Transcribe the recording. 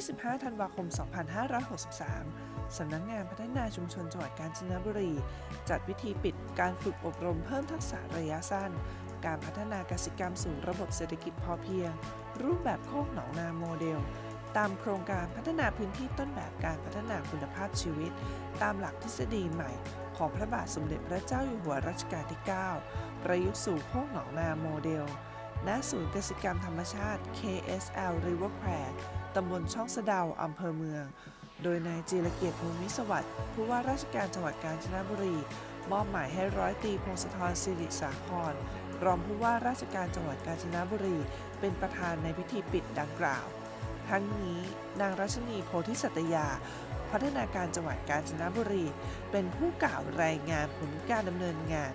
25 ธันวาคม 2563 สำนักงานพัฒนาชุมชนจังหวัดกาญจนบุรี จัดวิธีปิดการฝึกอบรมเพิ่มทักษะระยะสั้น การพัฒนากสิกรรมสู่ระบบเศรษฐกิจพอเพียง รูปแบบโคกหนองนาโมเดล ตามโครงการพัฒนาพื้นที่ต้นแบบการพัฒนาคุณภาพชีวิต ตามหลักทฤษฎีใหม่ของพระบาทสมเด็จพระเจ้าอยู่หัวรัชกาลที่ 9 ประยุกต์สู่โคกหนองนาโมเดล ณศูนย์กสิกรรมธรรมชาติ KSL River c r a ตำบลช่องสะเดาอำเภอเมือง โดยนายจีรเกียรติภูมิสวัสดิ์ผู้ว่าราชการจังหวัดกาญจนบุรี มอบหมายให้ร้อยตีพงศธรสิริสาคร รองผู้ว่าราชการจังหวัดกาญจนบุรี เป็นประธานในพิธีปิดดังกล่าว ทั้งนี้นางรัชนีโพธิสัตยา พัฒนาการจังหวัดกาญจนบุรี เป็นผู้กล่าวรายงานผลการดำเนินงาน